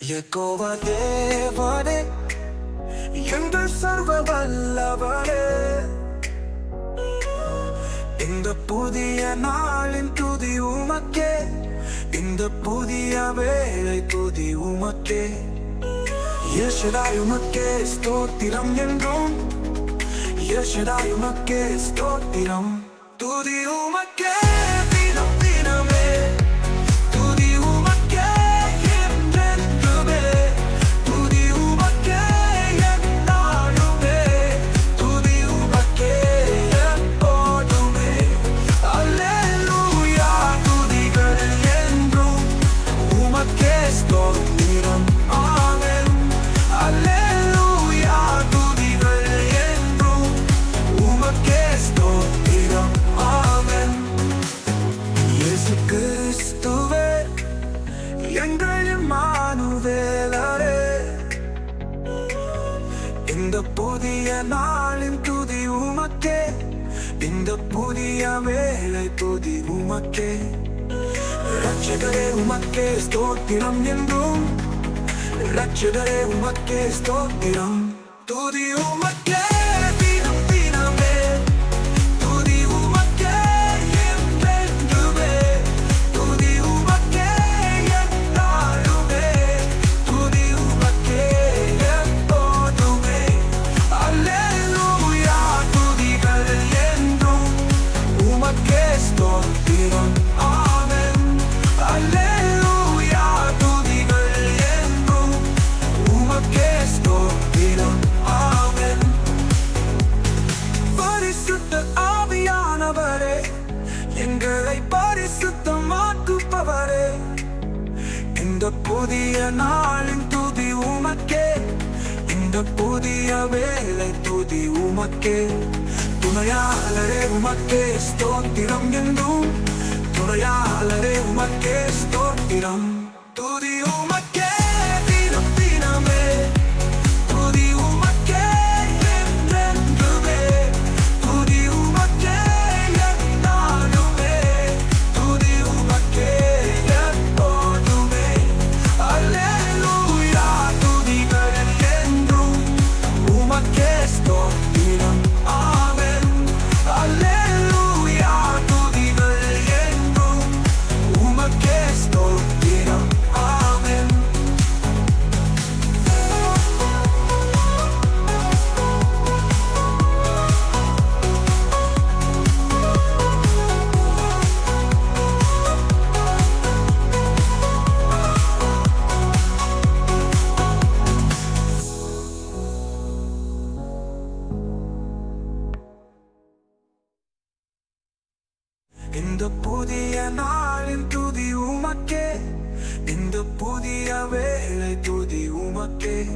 யெகோவா தேவனே எங்கள் சர்வ வல்லவனே இந்த புதிய நாளின் துதி உமக்கே இந்த புதிய வேலை துதி உமக்கே யேசுடாய் உமக்கே ஸ்தோத்திரம் என்றும் யேசுடாய் உமக்கே ஸ்தோத்திரம் துதி உமக்கே இந்த புதிய நாளின் துதி உமக்கே. இந்த புதிய வேலை துதி உமக்கே. ரட்சகரே உமக்கே ஸ்தோத்திரம் என்றும். ரட்சகரே உமக்கே ஸ்தோத்திரம். துதி உமக்கே. இந்த புதிய நாளின் துதி உமக்கே. இந்த புதிய வேலை துதி உமக்கே. துணையாளரே உமக்கே ஸ்தோத்திரம் என்றும். துணையாளரே உமக்கே ஸ்தோத்திரம். துதி உமக்கே. இந்த புதிய நாளின் துதி உமக்கே. இந்த புதிய வேலை துதி உமக்கே.